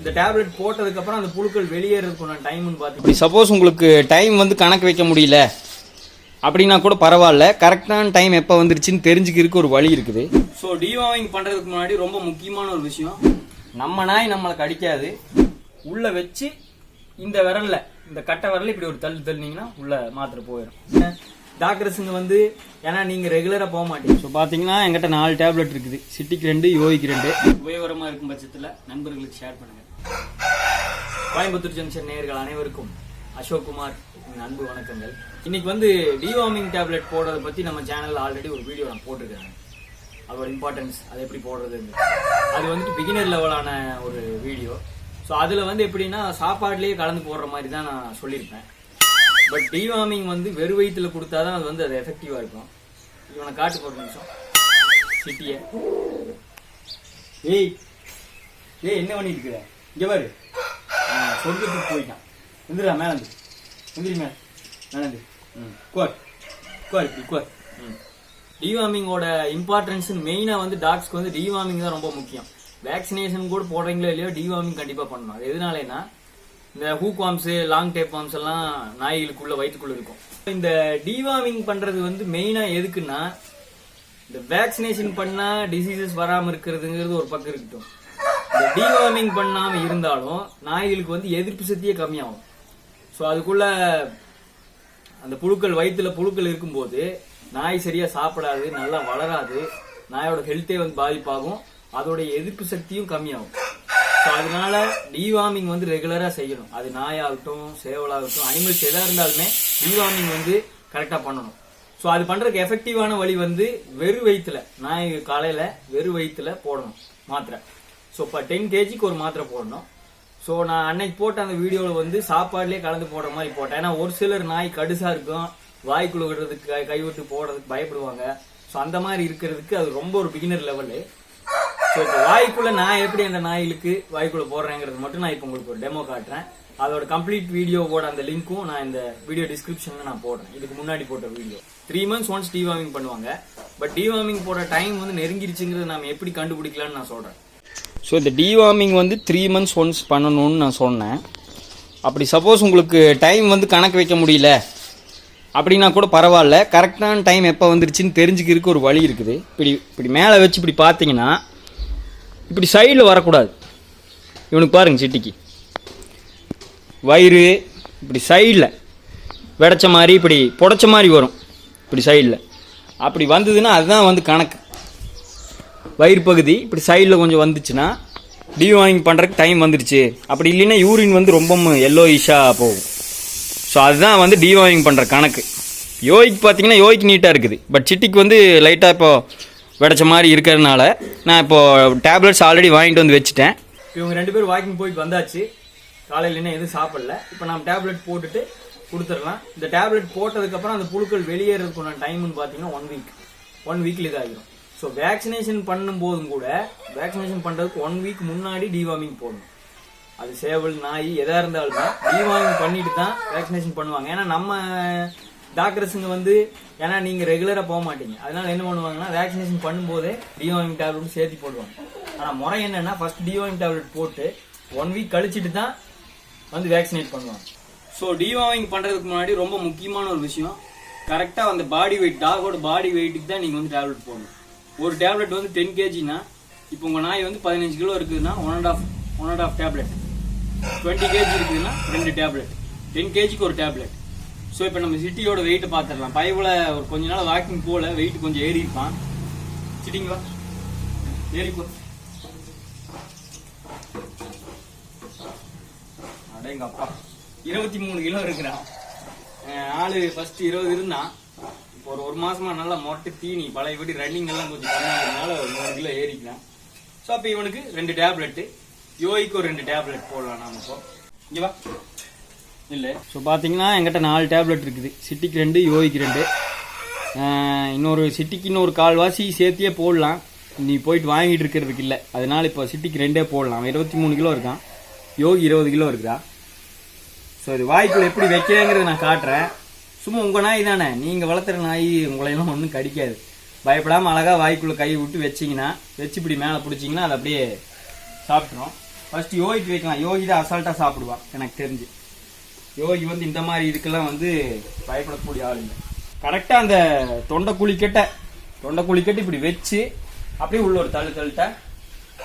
இந்த டேப்லெட் போட்டதுக்கப்புறம் அந்த புழுக்கள் வெளியேறதுக்குள்ள டைம்னு பார்த்து இப்படி சப்போஸ் உங்களுக்கு டைம் வந்து கணக்கு வைக்க முடியல. அப்படின்னா கூட பரவாயில்ல. கரெக்டான டைம் எப்போ வந்துருச்சுன்னு தெரிஞ்சுக்கிறதுக்கு ஒரு வழி இருக்குது. ஸோ டிவாமிங் பண்ணுறதுக்கு முன்னாடி ரொம்ப முக்கியமான ஒரு விஷயம். நம்ம நாய் நம்மளை கடிக்காது. உள்ள வச்சு இந்த விரல்ல இந்த கட்டை விரல்ல இப்படி ஒரு தள்ளு தள்ளினீங்கன்னா உள்ள மாத்திரை போயிடும் டாக்டர்ஸுங்க வந்து ஏன்னா நீங்க ரெகுலரா போக மாட்டீங்க. ஸோ பாத்தீங்கன்னா எங்கிட்ட நாலு டேப்லெட் இருக்குது. சிட்டிக்கு ரெண்டு யோகிக்கு ரெண்டு. உபயோகரமா இருக்கும் பட்சத்துல நண்பர்களுக்கு ஷேர் பண்ணுங்க. கோயம்புத்தூர் ஜங்ஷன் நேயர்கள் அனைவருக்கும் அசோக்குமார் என் அன்பு வணக்கங்கள். இன்னைக்கு வந்து டிவார்மிங் டேப்லெட் போடுறத பத்தி நம்ம சேனல்ல ஆல்ரெடி ஒரு வீடியோ நான் போட்டிருக்கேன் அதோட இம்பார்ட்டன்ஸ் அது எப்படி போடுறதுன்னு. அது வந்துட்டு பிகினர் லெவலான ஒரு வீடியோ ஸோ அதுல வந்து எப்படின்னா சாப்பாட்லேயே கலந்து போடுற மாதிரி தான் நான் சொல்லியிருப்பேன். பட் டிவார்மிங் வந்து வெறு வயிற்றுல கொடுத்தாதான் அது வந்து அது எஃபெக்டிவா இருக்கும். இவனை காட்டு போடுற நிமிஷம். சிட்டிய. ஏய் ஏய் என்ன பண்ணிட்டு இருக்கிற இங்க பாரு. சொர்க்கத்துக்கு போயிட்டான். எந்திரா மேல இருந்து. எந்திரி மேல. மேல இருந்து. ம். கோர் கோர் இப்படி கோர் ம். டிவார்மிங்கோட இம்பார்ட்டன்ஸ் மெயினா வந்து டாக்ஸ்க்கு வந்து டிவார்மிங் தான் ரொம்ப முக்கியம். வேக்சினேஷன் கூட போடுறீங்களோ இல்லையோ டிவார்மிங் கண்டிப்பா பண்ணணும். அது எதனாலனா இந்த hookworms long tape worms எல்லாம் நாய்களுக்குள்ள வயிற்றுக்குள்ள இருக்கும். இந்த டிவார்மிங் பண்றது வந்து மெயினா எதுக்குன்னா இந்த வேக்சினேஷன் பண்ணா டிசீசஸ் வராம இருக்கிறதுங்கிறது ஒரு பக்கம் இருக்கட்டும். டிவார்மிங் பண்ணாம இருந்தாலும் நாய்களுக்கு வந்து எதிர்ப்பு சக்தியே கம்மியாகும். ஸோ அதுக்குள்ள அந்த புழுக்கள் வயிற்றுல புழுக்கள் இருக்கும்போது நாய் சரியா சாப்பிடாது நல்லா வளராது நாயோட ஹெல்த்தே வந்து பாதிப்பாகும் அதோடைய எதிர்ப்பு சக்தியும் கம்மியாகும். ஸோ அதனால டிவார்மிங் வந்து ரெகுலரா செய்யணும். அது நாயாகட்டும் சேவலாகட்டும் அனிமல்ஸ் எதாக இருந்தாலுமே டிவார்மிங் வந்து கரெக்டாக பண்ணணும். ஸோ அது பண்றதுக்கு எஃபெக்டிவான வழி வந்து வெறு வயிற்றுல நாய் காலையில வெறு வயிற்றுல போடணும் மாத்திரை. ஸோ இப்போ டென் கேஜிக்கு ஒரு மாத்திரை போடணும். ஸோ நான் அன்னைக்கு போட்ட அந்த வீடியோவில் வந்து சாப்பாடுலேயே கலந்து போடுற மாதிரி போட்டேன். ஏன்னா ஒரு சிலர் நாய் கடுசாக இருக்கும். வாய்க்குள்ள விடுறதுக்கு கை- கைவிட்டு போடுறதுக்கு பயப்படுவாங்க. ஸோ அந்த மாதிரி இருக்கிறதுக்கு அது ரொம்ப ஒரு பிகினர் லெவலு ஸோ இப்போ வாய்க்குள்ள நான் எப்படி அந்த நாய்களுக்கு வாய்க்குள்ள போடுறேங்கிறது மட்டும் நான் இப்போ உங்களுக்கு ஒரு டெமோ காட்டுறேன். அதோட கம்ப்ளீட் வீடியோவோட அந்த லிங்க்கும் நான் இந்த வீடியோ டிஸ்கிரிப்ஷன்ல நான் போடுறேன். இதுக்கு முன்னாடி போட்ட video. Three months once deworming பண்ணுவாங்க. பட் டிவார்மிங் போட டைம் வந்து நெருங்கிருச்சுங்கிறது நம்ம எப்படி கண்டுபிடிக்கலாம்னு நான் சொல்றேன். ஸோ இந்த டிவார்மிங் வந்து த்ரீ மந்த்ஸ் ஒன்ஸ் பண்ணணும்னு நான் சொன்னேன். அப்படி சப்போஸ் உங்களுக்கு டைம் வந்து கணக்கு வைக்க முடியல. அப்படின்னா கூட பரவாயில்ல. கரெக்டான டைம் எப்போ வந்துருச்சுன்னு தெரிஞ்சுக்கிறதுக்கு ஒரு வழி இருக்குது. இப்படி இப்படி மேலே வச்சு இப்படி பார்த்தீங்கன்னா இப்படி சைடில் வரக்கூடாது. இவனுக்கு பாருங்கள் சிட்டிக்கு. வயிறு இப்படி சைடில் வெடைச்ச மாதிரி இப்படி புடைச்ச மாதிரி வரும். இப்படி சைடில் அப்படி வந்ததுன்னா அதுதான் வந்து கணக்கு. வயிறு பகுதி இப்படி சைடில் கொஞ்சம் வந்துச்சுன்னா டிவார்மிங் பண்ணுறதுக்கு டைம் வந்துடுச்சு அப்படி இல்லைன்னா யூரின் வந்து ரொம்ப எல்லோயிஷாக போகும். ஸோ அதுதான் வந்து டிவார்மிங் பண்ணுற கணக்கு. யோய்க்கு பார்த்தீங்கன்னா யோய்க்கு நீட்டாக இருக்குது. பட் சிட்டிக்கு வந்து லைட்டாக இப்போ விடச்ச மாதிரி இருக்கிறதுனால நான் இப்போ டேப்லெட்ஸ் ஆல்ரெடி வாங்கிட்டு வந்து வச்சுட்டேன். இவங்க ரெண்டு பேரும் வாக்கிங் போயிட்டு வந்தாச்சு. காலையில் என்ன எதுவும் சாப்பிடல. இப்போ நம்ம டேப்லெட் போட்டுட்டு கொடுத்துடலாம். இந்த டேப்லெட் போட்டதுக்கப்புறம் அந்த புழுக்கள் வெளியேறதுக்குள்ள டைம்னு பார்த்தீங்கன்னா ஒன் வீக் ஒன் வீக்கில் இதாகிடும் ஸோ வேக்சினேஷன் பண்ணும்போதும் கூட வேக்சினேஷன் பண்ணுறதுக்கு ஒன் வீக் முன்னாடி டிவார்மிங் போடணும். அது சேவல் நாய் எதாக இருந்தாலுமே டிவார்மிங் பண்ணிட்டு தான் வேக்சினேஷன் பண்ணுவாங்க. ஏன்னா நம்ம டாக்டர்ஸுங்க வந்து ஏன்னா நீங்கள் ரெகுலராக போக மாட்டீங்க. அதனால என்ன பண்ணுவாங்கன்னா வேக்சினேஷன் பண்ணும்போதே டிவார்மிங் டேப்லெட் சேர்த்து போடுவாங்க. ஆனால் முறை என்னென்னா ஃபர்ஸ்ட் டிவார்மிங் டேப்லெட் போட்டு ஒன் வீக் கழிச்சிட்டு தான் வந்து வேக்சினேட் பண்ணுவாங்க. ஸோ டிவார்மிங் பண்ணுறதுக்கு முன்னாடி ரொம்ப முக்கியமான ஒரு விஷயம் கரெக்டாக அந்த பாடி வெயிட் டாகோட பாடி வெயிட்டுக்கு தான் நீங்கள் வந்து டேப்லெட் போடணும். ஒரு டேப்லெட் வந்து டென் கேஜினா இப்போ உங்க நாய் வந்து பதினஞ்சு கிலோ இருக்குதுன்னா one and half one and half tablet twenty KG இருக்குதுன்னா ரெண்டு டேப்லெட் டென் கேஜிக்கு ஒரு டேப்லெட் ஸோ இப்போ நம்ம சிட்டியோட வெயிட்டை பார்த்துடலாம் பயவில் ஒரு கொஞ்ச நாள் வாக்கிங் போல வெயிட் கொஞ்சம் ஏறி இருப்பான். சிட்டிங்களா? ஏறி போ. அப்பா. இருபத்தி மூணு கிலோ இருக்கிறான். ஆளு ஃபர்ஸ்ட் இருபது இருந்தான். ஒரு ஒரு மாசமா நல்லா மொட்டை தீனி பழைய படி ரன்னிங் எல்லாம் கொஞ்சம் பண்ணாததுனால ஒரு மூணு கிலோ ஏறிக்கிறான் ஸோ அப்போ இவனுக்கு ரெண்டு டேப்லெட்டு யோய்க்கு ஒரு ரெண்டு டேப்லெட் போடலாம் நாம இப்போ. இங்கே வா. இல்லை. ஸோ பார்த்தீங்கன்னா என்கிட்ட நாலு டேப்லெட் இருக்குது. சிட்டிக்கு ரெண்டு யோய்க்கு ரெண்டு. இன்னொரு சிட்டிக்கு இன்னொரு கால்வாசி சேர்த்தியே போடலாம். நீ போயிட்டு வாங்கிட்டு இருக்கிறதுக்கு இல்லை. அதனால இப்போ சிட்டிக்கு ரெண்டே போடலாம். இருபத்தி மூணு கிலோ இருக்கான். யோகி இருபது கிலோ இருக்குதா? ஸோ இது வாய்க்குள்ள எப்படி வைக்கிறேங்கிறத நான் காட்டுறேன். சும்மா உங்கள் நாய் தானே? நீங்கள் வளர்த்துற நாய் உங்களையெல்லாம் ஒன்றும் கடிக்காது. பயப்படாமல் அழகாக வாய்க்குள்ளே கை விட்டு வச்சிங்கன்னா வச்சு இப்படி மேலே பிடிச்சிங்கன்னா அது அப்படியே சாப்பிட்ரும் ஃபஸ்ட்டு யோகிக்கு வைக்கலாம். யோகி தான் அசால்ட்டாக சாப்பிடுவான் எனக்கு தெரிஞ்சு. யோகி வந்து இந்த மாதிரி இதுக்கெல்லாம் வந்து பயப்படக்கூடிய ஆள் இல்லை. கரெக்டாக அந்த தொண்டை குழிக்கட்டை தொண்டை குழிக்கட்டு இப்படி வச்சு அப்படியே உள்ள ஒரு தள்ளு தள்ளிட்ட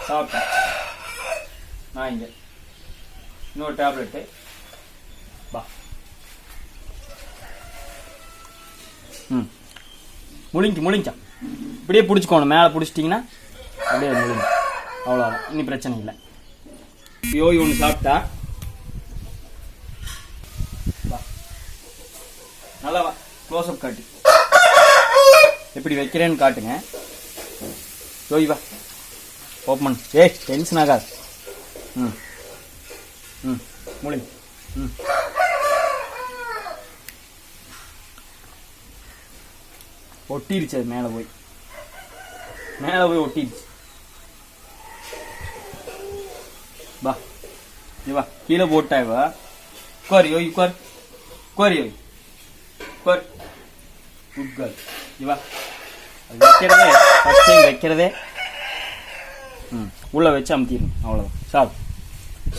சாப்பிட்டேன் நான் இங்கே. இன்னொரு டேப்லெட்டு ம். முழிங்க முழிங்க இப்படியே பிடிச்சிக்கோணும். மேலே பிடிச்சிட்டிங்கன்னா அப்படியே முழிங்க அவ்வளோதான் இனி பிரச்சனை இல்லை. யோகி ஒன்று சாப்பிட்டா? வா. நல்லா வா. க்ளோஸ்அப் காட்டு. எப்படி வைக்கிறேன்னு காட்டுங்க. யோகி வா. ஓப்பன் ஏய் டென்ஷன் ஆகாது. ம். ம். முடியும் ம். ஒட்டிருச்சு அது மேலே போய். மேலே போய் ஒட்டிருச்சு வா இவா வா கீழே போட்டா இவா. உட்கார் யோய் உட்கார். உட்கார் யோய். உட்கார். குட் கேர்ள் இவா வா. அது வைக்கிறதே ஃபஸ்ட் டைம் வைக்கிறதே. ம் உள்ளே வச்சு அமுத்திடணும். அவ்வளோதான் சாப்பிடு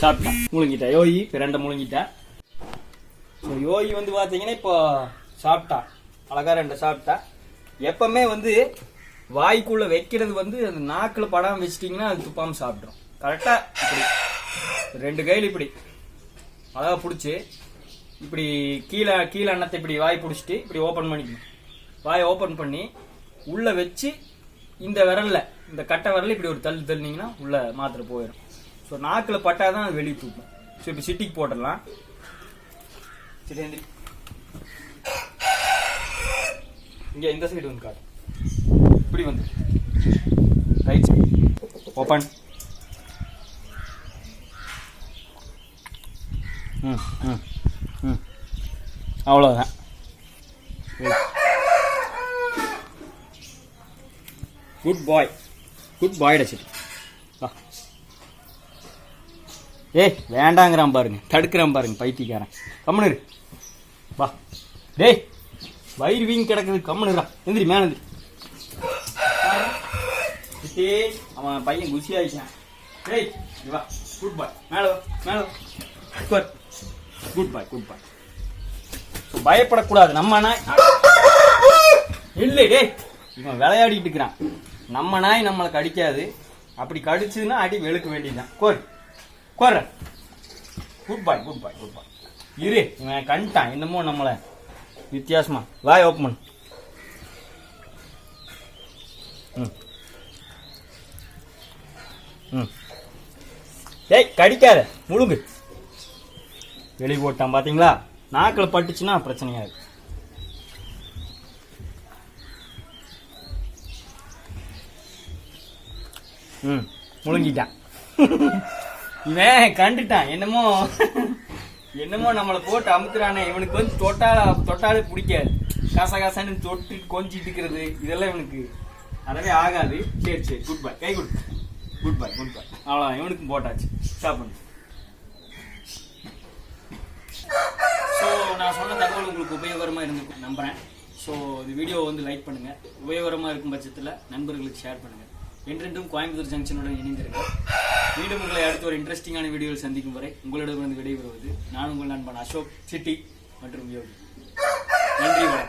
சாப்பிட்டா முழுங்கிட்டா யோகி இப்போ ரெண்டை முழுங்கிட்டா ஸோ யோகி வந்து பார்த்தீங்கன்னா இப்போ சாப்பிட்டா. அழகா ரெண்டை சாப்பிட்டா. எப்பவுமே வந்து வாய்க்குள்ள வைக்கிறது வந்து அந்த நாக்கில் படாம வச்சிட்டிங்கன்னா அது துப்பாம சாப்பிட்ரும் கரெக்டா இப்படி. ரெண்டு கையில் இப்படி. அழகா பிடிச்சி. இப்படி கீழே கீழே அன்னத்தை இப்படி வாய் பிடிச்சிட்டு இப்படி ஓப்பன் பண்ணிக்கணும். வாய் ஓப்பன் பண்ணி உள்ள வச்சு இந்த விரல்ல இந்த கட்டை விரல் இப்படி ஒரு தள்ளு தள்ளினீங்கன்னா உள்ள மாத்திரை போயிடும் ஸோ நாக்கில் பட்டாதான் அது வெளியே தூக்கும். ஸோ இப்போ சிட்டிக்கு போட்டுடலாம். சரி எந்திரி. இங்கே இந்த சைடு வந்து காட்டு. இப்படி வந்து. ரைட் ஓப்பன் ம் ம் ம். அவ்வளோதான் குட் பாய் குட் பாய் டச்சிட்டு ஏய் வேண்டாங்கிறான் பாருங்க. தடுக்கிறான் பாருங்க பைத்தியக்காரன். கம்முனு வா. டேய். வயிறு வீங்கி கிடக்குது. கம்முனுடா எந்திரி மேல அவன் பையன் குசி ஆயிடுச்சான் டேய் வா. குட் பாய் மேலே வா மேல குட் பாய் குட் பாய் பயப்படக்கூடாது. நம்ம நாய் இல்லை டேய். இவன் விளையாடிட்டு இருக்கிறான். நம்ம நாய் நம்மளை கடிக்காது. அப்படி கடிச்சதுன்னா அடி வெளுக்க வேண்டியதுதான். கோர். கோர good bye good bye good பாய் இரு இவன் கண்டான். என்னமோ நம்மளை. வித்தியாசமா. வாய் ஓப்பன் பண்ணு. ம். ம். கடிக்காத. முழுங்கு. வெளி போட்டான் பாத்தீங்களா? நாக்கில் பட்டுச்சுன்னா பிரச்சனையா இருக்கு. ம். முழுங்கிட்டான். இவன் கண்டுட்டான். என்னமோ. என்னமோ நம்மளை போட்டு அமுத்துறானே இவனுக்கு வந்து தொட்டா தொட்டாலே பிடிக்காது. காச காசான்னு தொட்டு கொஞ்சிட்டு இருக்கிறது இதெல்லாம் இவனுக்கு அதவே ஆகாது. சரி சரி குட் பை கை good. Good bye good bye அவ்வளோ இவனுக்கும் போட்டாச்சு. ஸ்டாப் பண்ணு. ஸோ நான் சொன்ன தகவல் உங்களுக்கு உபயோகரமாக இருந்து நம்புகிறேன் ஸோ இந்த வீடியோ வந்து லைக் பண்ணுங்கள் உபயோகரமாக இருக்கும் பட்சத்தில் நண்பர்களுக்கு ஷேர் பண்ணுங்கள் என்றென்றும் கோயம்புத்தூர் ஜங்ஷனுடன் இணைந்திருக்கேன் மீண்டும் உங்களை அடுத்த ஒரு இன்ட்ரெஸ்டிங்கான வீடியோவில் சந்திக்கும் வரை உங்களிடமிருந்து விடைபெறுவது நான் உங்கள் நண்பன் அசோக் சிட்டி மற்றும் யோகி. நன்றி வணக்கம்.